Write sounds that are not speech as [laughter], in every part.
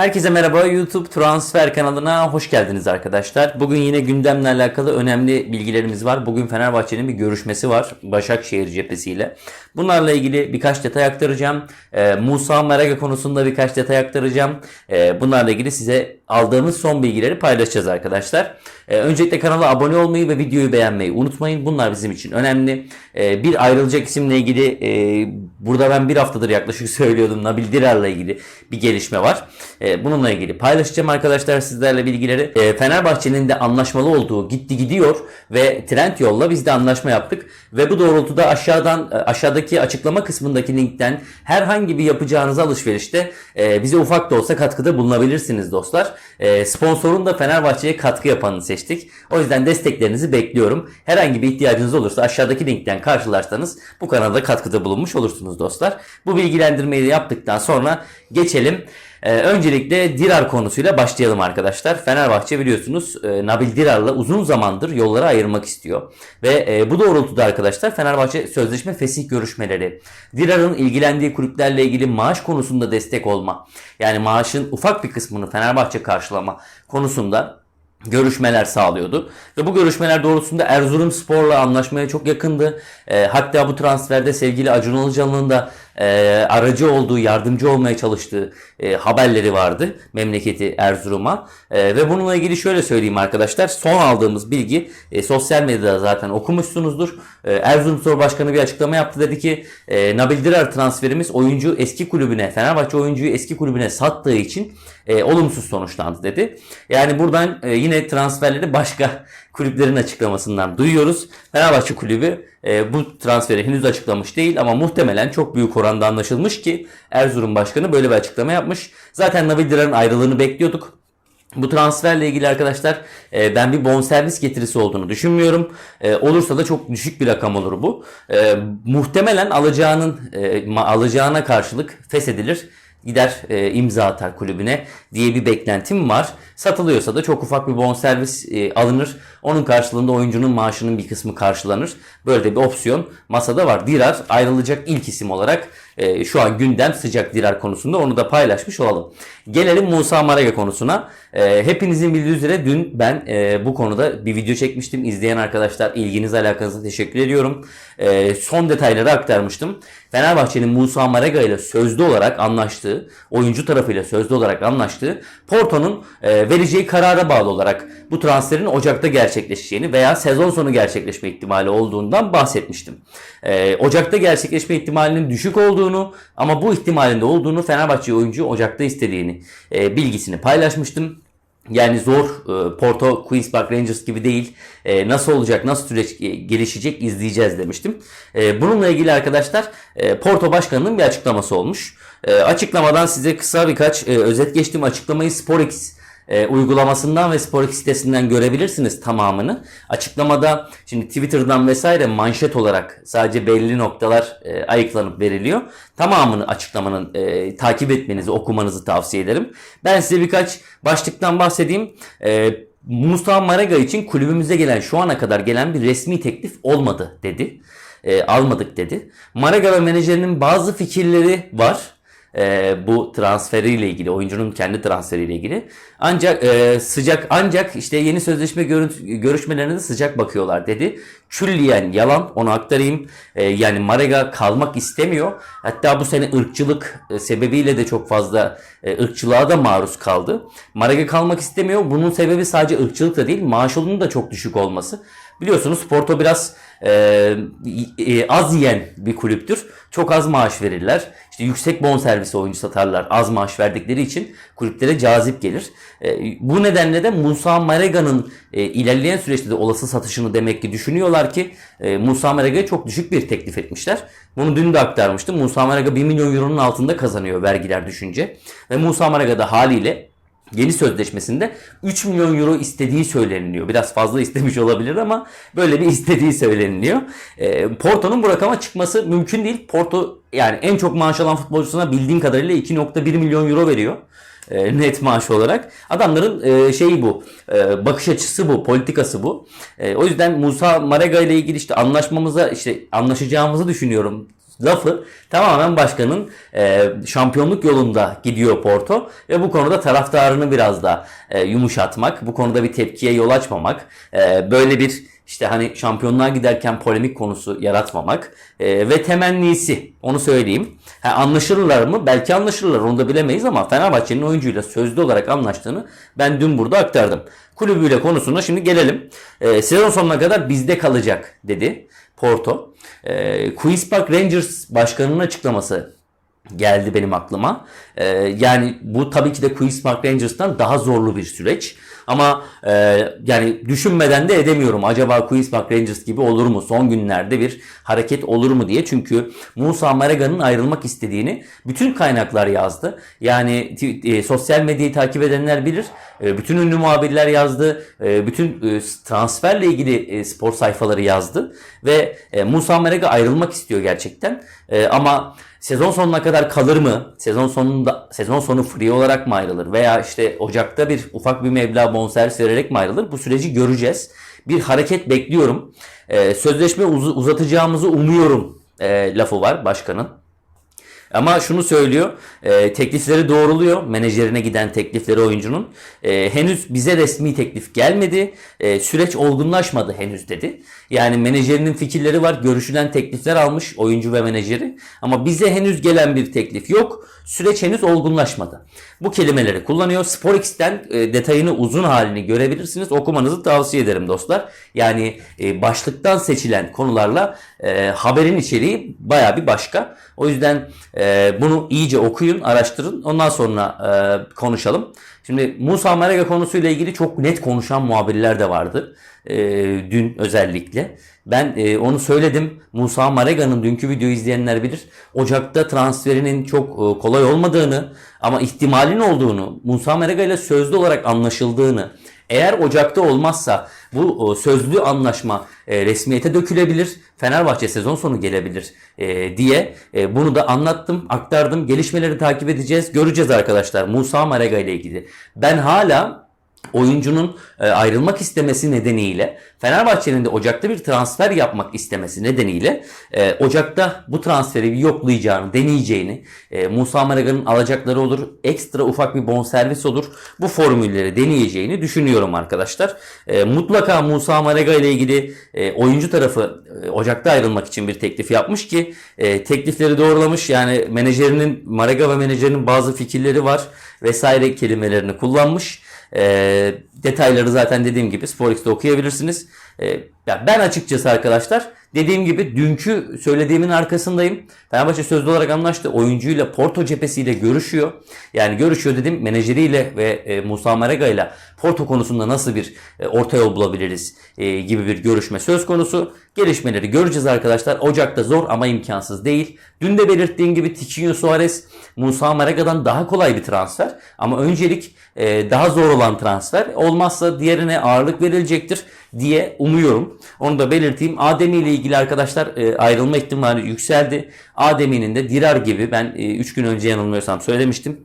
Herkese merhaba YouTube Transfer kanalına hoş geldiniz arkadaşlar. Bugün yine gündemle alakalı önemli bilgilerimiz var. Bugün Fenerbahçe'nin bir görüşmesi var Başakşehir cephesiyle. Bunlarla ilgili birkaç detay aktaracağım. Ee, Musa Meraga konusunda birkaç detay aktaracağım. Ee, bunlarla ilgili size aldığımız son bilgileri paylaşacağız arkadaşlar. Ee, öncelikle kanala abone olmayı ve videoyu beğenmeyi unutmayın. Bunlar bizim için önemli. Ee, bir ayrılacak isimle ilgili e, burada ben bir haftadır yaklaşık [laughs] söylüyordum. Nabil Dirar'la ilgili bir gelişme var. Ee, bununla ilgili paylaşacağım arkadaşlar sizlerle bilgileri. Ee, Fenerbahçe'nin de anlaşmalı olduğu gitti gidiyor ve Trendyol'la biz de anlaşma yaptık. Ve bu doğrultuda aşağıdan e, aşağıdaki açıklama kısmındaki linkten herhangi bir yapacağınız alışverişte e, bize ufak da olsa katkıda bulunabilirsiniz dostlar. E, sponsorun da Fenerbahçe'ye katkı yapanını seçtik. O yüzden desteklerinizi bekliyorum. Herhangi bir ihtiyacınız olursa aşağıdaki linkten karşılarsanız bu kanalda katkıda bulunmuş olursunuz dostlar. Bu bilgilendirmeyi de yaptıktan sonra geçelim. Ee, öncelikle Dirar konusuyla başlayalım arkadaşlar. Fenerbahçe biliyorsunuz e, Nabil Dirar'la uzun zamandır yolları ayırmak istiyor. Ve e, bu doğrultuda arkadaşlar Fenerbahçe sözleşme fesih görüşmeleri, Dirar'ın ilgilendiği kulüplerle ilgili maaş konusunda destek olma, yani maaşın ufak bir kısmını Fenerbahçe karşılama konusunda görüşmeler sağlıyordu. Ve bu görüşmeler doğrultusunda Erzurum Spor'la anlaşmaya çok yakındı. E, hatta bu transferde sevgili Acun Ilıcalı'nın da e, aracı olduğu, yardımcı olmaya çalıştığı e, haberleri vardı memleketi Erzurum'a. E, ve bununla ilgili şöyle söyleyeyim arkadaşlar. Son aldığımız bilgi e, sosyal medyada zaten okumuşsunuzdur. E, Erzurumspor Başkanı bir açıklama yaptı. Dedi ki e, Nabil Dirar transferimiz oyuncu eski kulübüne, Fenerbahçe oyuncuyu eski kulübüne sattığı için e, olumsuz sonuçlandı dedi. Yani buradan e, yine transferleri başka [laughs] kulüplerin açıklamasından duyuyoruz. Fenerbahçe kulübü e, bu transferi henüz açıklamış değil ama muhtemelen çok büyük oranda anlaşılmış ki Erzurum Başkanı böyle bir açıklama yapmış. Zaten Nabil ayrılığını bekliyorduk. Bu transferle ilgili arkadaşlar e, ben bir bonservis getirisi olduğunu düşünmüyorum. E, olursa da çok düşük bir rakam olur bu. E, muhtemelen alacağının alacağına karşılık feshedilir gider e, imza atar kulübüne diye bir beklentim var. Satılıyorsa da çok ufak bir bonservis e, alınır. Onun karşılığında oyuncunun maaşının bir kısmı karşılanır. Böyle de bir opsiyon masada var. Dirar ayrılacak ilk isim olarak e, şu an gündem sıcak Dirar konusunda onu da paylaşmış olalım. Gelelim Musa Marega konusuna. E, hepinizin bildiği üzere dün ben e, bu konuda bir video çekmiştim. İzleyen arkadaşlar ilginiz alakanıza teşekkür ediyorum. E, son detayları aktarmıştım. Fenerbahçe'nin Musa Marega ile sözlü olarak anlaştığı, oyuncu tarafıyla sözlü olarak anlaştığı Porto'nun e, vereceği karara bağlı olarak bu transferin Ocak'ta gerçekleşeceğini veya sezon sonu gerçekleşme ihtimali olduğundan bahsetmiştim. Ocak'ta gerçekleşme ihtimalinin düşük olduğunu ama bu ihtimalinde olduğunu Fenerbahçe oyuncu Ocak'ta istediğini e, bilgisini paylaşmıştım. Yani zor e, Porto Queens Park Rangers gibi değil. E, nasıl olacak, nasıl süreç gelişecek izleyeceğiz demiştim. E, bununla ilgili arkadaşlar Porto Başkanı'nın bir açıklaması olmuş. Açıklamadan size kısa birkaç özet geçtim. Açıklamayı SporX e, uygulamasından ve SporX sitesinden görebilirsiniz tamamını. Açıklamada şimdi Twitter'dan vesaire manşet olarak sadece belli noktalar e, ayıklanıp veriliyor. Tamamını açıklamanın e, takip etmenizi, okumanızı tavsiye ederim. Ben size birkaç başlıktan bahsedeyim. E, Musa Marega için kulübümüze gelen şu ana kadar gelen bir resmi teklif olmadı dedi. E, almadık dedi. Marega ve menajerinin bazı fikirleri var e, bu transferiyle ilgili, oyuncunun kendi transferiyle ilgili. Ancak e, sıcak ancak işte yeni sözleşme görüşmelerine sıcak bakıyorlar dedi. Külliyen yalan onu aktarayım. E, yani Marega kalmak istemiyor. Hatta bu sene ırkçılık e, sebebiyle de çok fazla e, ırkçılığa da maruz kaldı. Marega kalmak istemiyor. Bunun sebebi sadece ırkçılık da değil, maaşının da çok düşük olması. Biliyorsunuz Porto biraz e, e, az yiyen bir kulüptür. Çok az maaş verirler. İşte yüksek bonservis oyuncu satarlar. Az maaş verdikleri için kulüplere cazip gelir. E, bu nedenle de Musa Marega'nın e, ilerleyen süreçte de olası satışını demek ki düşünüyorlar ki e, Musa Marega'ya çok düşük bir teklif etmişler. Bunu dün de aktarmıştım. Musa Marega 1 milyon euronun altında kazanıyor vergiler düşünce. Ve Musa Marega da haliyle Yeni sözleşmesinde 3 milyon euro istediği söyleniliyor. Biraz fazla istemiş olabilir ama böyle bir istediği söyleniliyor. E, Porto'nun bu rakama çıkması mümkün değil. Porto yani en çok maaş alan futbolcusuna bildiğim kadarıyla 2.1 milyon euro veriyor. E, net maaş olarak. Adamların e, şeyi bu. E, bakış açısı bu. Politikası bu. E, o yüzden Musa Marega ile ilgili işte anlaşmamıza işte anlaşacağımızı düşünüyorum lafı tamamen başkanın e, şampiyonluk yolunda gidiyor Porto ve bu konuda taraftarını biraz da e, yumuşatmak, bu konuda bir tepkiye yol açmamak, e, böyle bir işte hani şampiyonluğa giderken polemik konusu yaratmamak e, ve temennisi onu söyleyeyim. Ha, anlaşırlar mı? Belki anlaşırlar onu da bilemeyiz ama Fenerbahçe'nin oyuncuyla sözlü olarak anlaştığını ben dün burada aktardım. Kulübüyle konusuna şimdi gelelim. E, sezon sonuna kadar bizde kalacak dedi Porto. E, Queen's Park Rangers başkanının açıklaması geldi benim aklıma. Ee, yani bu tabii ki de Queen's Park Rangers'tan daha zorlu bir süreç. Ama e, yani düşünmeden de edemiyorum. Acaba Queen's Park Rangers gibi olur mu? Son günlerde bir hareket olur mu diye. Çünkü Musa Maraga'nın ayrılmak istediğini bütün kaynaklar yazdı. Yani e, sosyal medyayı takip edenler bilir. E, bütün ünlü muhabirler yazdı. E, bütün e, transferle ilgili e, spor sayfaları yazdı. Ve e, Musa Maraga ayrılmak istiyor gerçekten. E, ama Sezon sonuna kadar kalır mı? Sezon sonunda sezon sonu free olarak mı ayrılır? Veya işte Ocak'ta bir ufak bir meblağ bonservis vererek mi ayrılır? Bu süreci göreceğiz. Bir hareket bekliyorum. Ee, sözleşme uz- uzatacağımızı umuyorum e, lafı var başkanın. Ama şunu söylüyor, e, teklifleri doğruluyor, menajerine giden teklifleri oyuncunun. E, henüz bize resmi teklif gelmedi, e, süreç olgunlaşmadı henüz dedi. Yani menajerinin fikirleri var, görüşülen teklifler almış oyuncu ve menajeri. Ama bize henüz gelen bir teklif yok, süreç henüz olgunlaşmadı. Bu kelimeleri kullanıyor. SporX'ten e, detayını uzun halini görebilirsiniz. Okumanızı tavsiye ederim dostlar. Yani e, başlıktan seçilen konularla e, haberin içeriği baya bir başka. O yüzden e, bunu iyice okuyun, araştırın. Ondan sonra e, konuşalım. Şimdi Musa Marega konusuyla ilgili çok net konuşan muhabirler de vardı. E, dün özellikle. Ben e, onu söyledim. Musa Marega'nın dünkü videoyu izleyenler bilir. Ocak'ta transferinin çok e, kolay olmadığını ama ihtimalin olduğunu, Musa Marega ile sözlü olarak anlaşıldığını, eğer Ocak'ta olmazsa bu sözlü anlaşma e, resmiyete dökülebilir. Fenerbahçe sezon sonu gelebilir e, diye e, bunu da anlattım, aktardım. Gelişmeleri takip edeceğiz. Göreceğiz arkadaşlar Musa Marega ile ilgili. Ben hala oyuncunun e, ayrılmak istemesi nedeniyle Fenerbahçe'nin de Ocak'ta bir transfer yapmak istemesi nedeniyle e, Ocak'ta bu transferi bir yoklayacağını, deneyeceğini, e, Musa Maraga'nın alacakları olur, ekstra ufak bir bonservis olur. Bu formülleri deneyeceğini düşünüyorum arkadaşlar. Mutlaka Musa Maraga ile ilgili oyuncu tarafı Ocak'ta ayrılmak için bir teklif yapmış ki teklifleri doğrulamış. Yani menajerinin Maraga ve menajerinin bazı fikirleri var vesaire kelimelerini kullanmış. E, detayları zaten dediğim gibi SporX'te okuyabilirsiniz. E, ya ben açıkçası arkadaşlar dediğim gibi dünkü söylediğimin arkasındayım. Fenerbahçe sözlü olarak anlaştı. Oyuncuyla Porto cephesiyle görüşüyor. Yani görüşüyor dedim menajeriyle ve e, Musa Marega ile Porto konusunda nasıl bir e, orta yol bulabiliriz e, gibi bir görüşme söz konusu. Gelişmeleri göreceğiz arkadaşlar. Ocak'ta zor ama imkansız değil. Dün de belirttiğim gibi Ticinho Suarez Musa Marega'dan daha kolay bir transfer. Ama öncelik e, daha zor olan transfer. Olmazsa diğerine ağırlık verilecektir diye umuyorum. Onu da belirteyim. Ademi ile ilgili arkadaşlar e, ayrılma ihtimali yükseldi. Ademi'nin de Dirar gibi ben 3 gün önce yanılmıyorsam söylemiştim.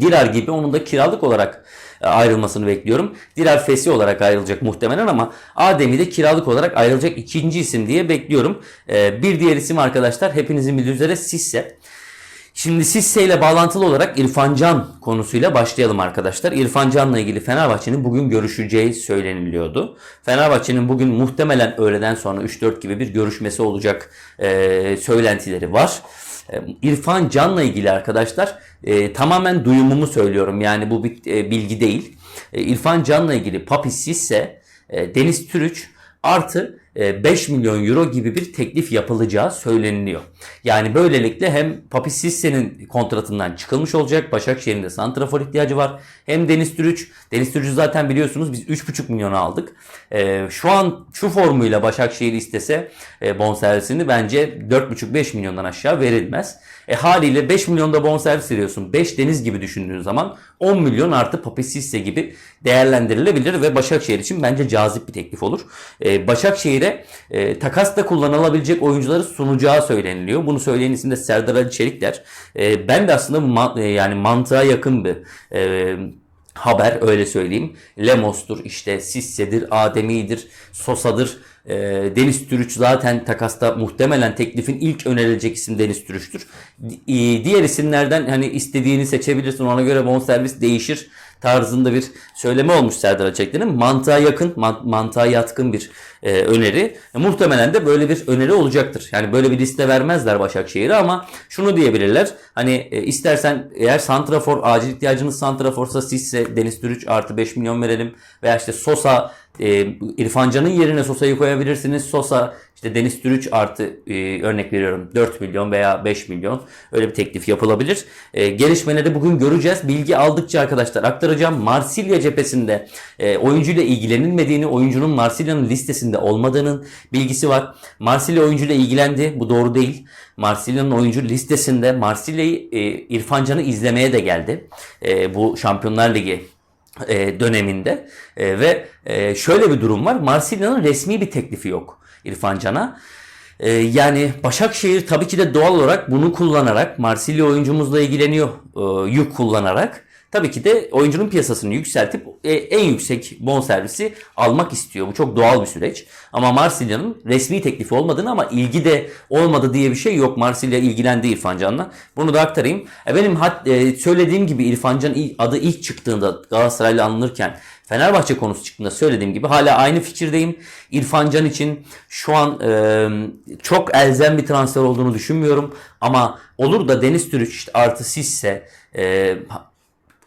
Dirar gibi onun da kiralık olarak e, ayrılmasını bekliyorum. Dirar Fesi olarak ayrılacak muhtemelen ama Adem'i de kiralık olarak ayrılacak ikinci isim diye bekliyorum. E, bir diğer isim arkadaşlar hepinizin bildiği üzere Sisse. Şimdi Sisse ile bağlantılı olarak İrfan Can konusuyla başlayalım arkadaşlar. İrfan Can'la ilgili Fenerbahçe'nin bugün görüşeceği söyleniliyordu. Fenerbahçe'nin bugün muhtemelen öğleden sonra 3-4 gibi bir görüşmesi olacak e, söylentileri var. E, İrfan Can'la ilgili arkadaşlar e, tamamen duyumumu söylüyorum. Yani bu bir e, bilgi değil. E, İrfan Can'la ilgili Papi Sisse, e, Deniz Türüç artı 5 e, milyon euro gibi bir teklif yapılacağı söyleniliyor. Yani böylelikle hem Papi Sisse'nin kontratından çıkılmış olacak. Başakşehir'in de santrafor ihtiyacı var. Hem Deniz Türüç. Deniz Türüç'ü zaten biliyorsunuz biz 3,5 milyona aldık. E, şu an şu formuyla Başakşehir istese e, bonservisini bence 4,5-5 milyondan aşağı verilmez. E haliyle 5 milyonda bonservis veriyorsun. 5 deniz gibi düşündüğün zaman 10 milyon artı Papi Sisse gibi değerlendirilebilir ve Başakşehir için bence cazip bir teklif olur. E, Başakşehir'e e, takasla kullanılabilecek oyuncuları sunacağı söyleniliyor. Bunu söyleyen isim de Serdar Ali Çelikler. E, ben de aslında ma- e, yani mantığa yakın bir e, haber öyle söyleyeyim. Lemos'tur işte Sisse'dir, Ademi'dir, Sosa'dır. E, Deniz Türüç zaten takasta muhtemelen teklifin ilk önerilecek isim Deniz Türüç'tür. E, Diğer isimlerden hani istediğini seçebilirsin ona göre bonservis değişir tarzında bir söyleme olmuş Serdar Açekli'nin. Mantığa yakın, man- mantığa yatkın bir e, öneri. E, muhtemelen de böyle bir öneri olacaktır. Yani böyle bir liste vermezler Başakşehir'e ama şunu diyebilirler. Hani e, istersen eğer santrafor, acil ihtiyacınız santraforsa Sisse, Deniz Türüç artı 5 milyon verelim. Veya işte Sosa, e, İrfan Can'ın yerine Sosa'yı koyabilirsiniz. Sosa işte Deniz Türüç artı e, örnek veriyorum 4 milyon veya 5 milyon öyle bir teklif yapılabilir. E, gelişmeleri bugün göreceğiz. Bilgi aldıkça arkadaşlar aktaracağım. Marsilya cephesinde e, oyuncuyla ilgilenilmediğini, oyuncunun Marsilya'nın listesinde olmadığının bilgisi var. Marsilya oyuncuyla ilgilendi. Bu doğru değil. Marsilya'nın oyuncu listesinde Marsilya'yı e, İrfan Can'ı izlemeye de geldi. E, bu Şampiyonlar Ligi e, döneminde E, ve e, şöyle bir durum var. Marsilya'nın resmi bir teklifi yok İrfan Can'a. E, yani Başakşehir tabii ki de doğal olarak bunu kullanarak Marsilya oyuncumuzla ilgileniyor e, yük kullanarak. Tabii ki de oyuncunun piyasasını yükseltip e, en yüksek bonservisi almak istiyor. Bu çok doğal bir süreç. Ama Marsilya'nın resmi teklifi olmadığını ama ilgi de olmadı diye bir şey yok. Marsilya ilgilendi İrfan Can'la. Bunu da aktarayım. E, benim e, söylediğim gibi İrfan Can adı ilk çıktığında Galatasaray'la anılırken Fenerbahçe konusu çıktığında söylediğim gibi hala aynı fikirdeyim. İrfan Can için şu an e, çok elzem bir transfer olduğunu düşünmüyorum. Ama olur da Deniz Türüç artı Sisse e,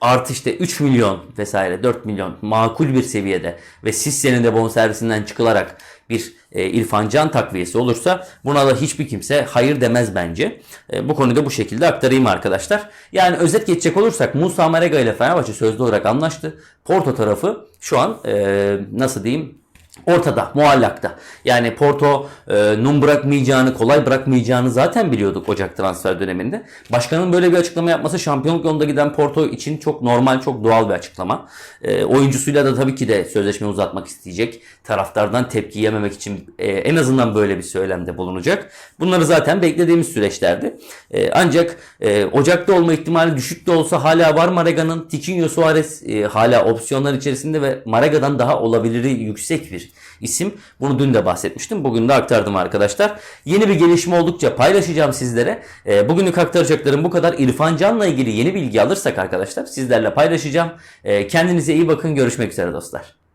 artı işte 3 milyon vesaire 4 milyon makul bir seviyede ve Sisse'nin de bonservisinden çıkılarak bir e, İrfan Can takviyesi olursa buna da hiçbir kimse hayır demez bence. E, bu konuyu da bu şekilde aktarayım arkadaşlar. Yani özet geçecek olursak Musa Marega ile Fenerbahçe sözlü olarak anlaştı. Porto tarafı şu an e, nasıl diyeyim ortada, muallakta. Yani Porto e, num bırakmayacağını, kolay bırakmayacağını zaten biliyorduk Ocak transfer döneminde. Başkanın böyle bir açıklama yapması şampiyonluk yolunda giden Porto için çok normal, çok doğal bir açıklama. E, oyuncusuyla da tabii ki de sözleşme uzatmak isteyecek. Taraftardan tepki yememek için e, en azından böyle bir söylemde bulunacak. Bunları zaten beklediğimiz süreçlerdi. E, ancak e, Ocak'ta olma ihtimali düşük de olsa hala var Maraga'nın. Tiquinho Suarez e, hala opsiyonlar içerisinde ve Maraga'dan daha olabiliri yüksek bir isim. Bunu dün de bahsetmiştim. Bugün de aktardım arkadaşlar. Yeni bir gelişme oldukça paylaşacağım sizlere. E, bugünlük aktaracaklarım bu kadar. İrfan Can'la ilgili yeni bilgi alırsak arkadaşlar sizlerle paylaşacağım. E, kendinize iyi bakın. Görüşmek üzere dostlar.